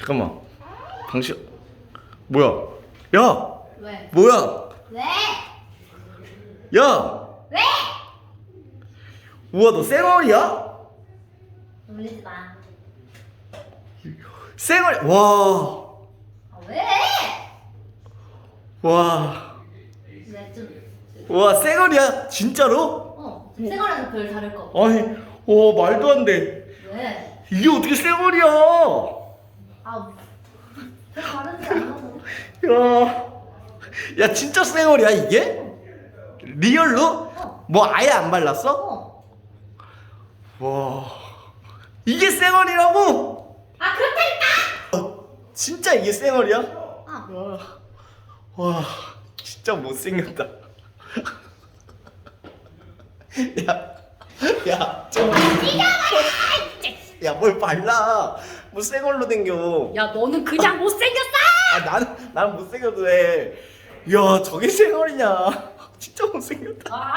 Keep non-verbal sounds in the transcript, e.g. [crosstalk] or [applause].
잠깐만. 당신 뭐야? 야, 왜? 뭐야? 왜? 야, 왜? 우와 너 쌩얼이야? 놀리지 마. 쌩얼. 와, 아, 왜? 와, 왜 좀, 와 쌩얼이야? 진짜로? 어, 생활에서 별 다를 거. 없어. 아니, 와 말도 안 돼. 왜? 이게 어떻게 쌩얼이야? 아, 별 다르지 않아서. 야, 야 진짜 쌩얼이야 이게? 리얼로? 어, 뭐 아예 안 발랐어? 어. 와, 이게 쌩얼이라고? 아, 그렇다니까! 진짜 이게 쌩얼이야? 아, 와, 와, 진짜 못생겼다. [laughs] 야, 야, 좀. [laughs] 야, 뭘 발라? 뭐 쌩얼로 댕겨. 야, 너는 그냥 못생겼어! 아, 나는, 나는 못생겨도 해. 야, 저게 쌩얼이냐. [laughs] 진짜 못생겼다. 아!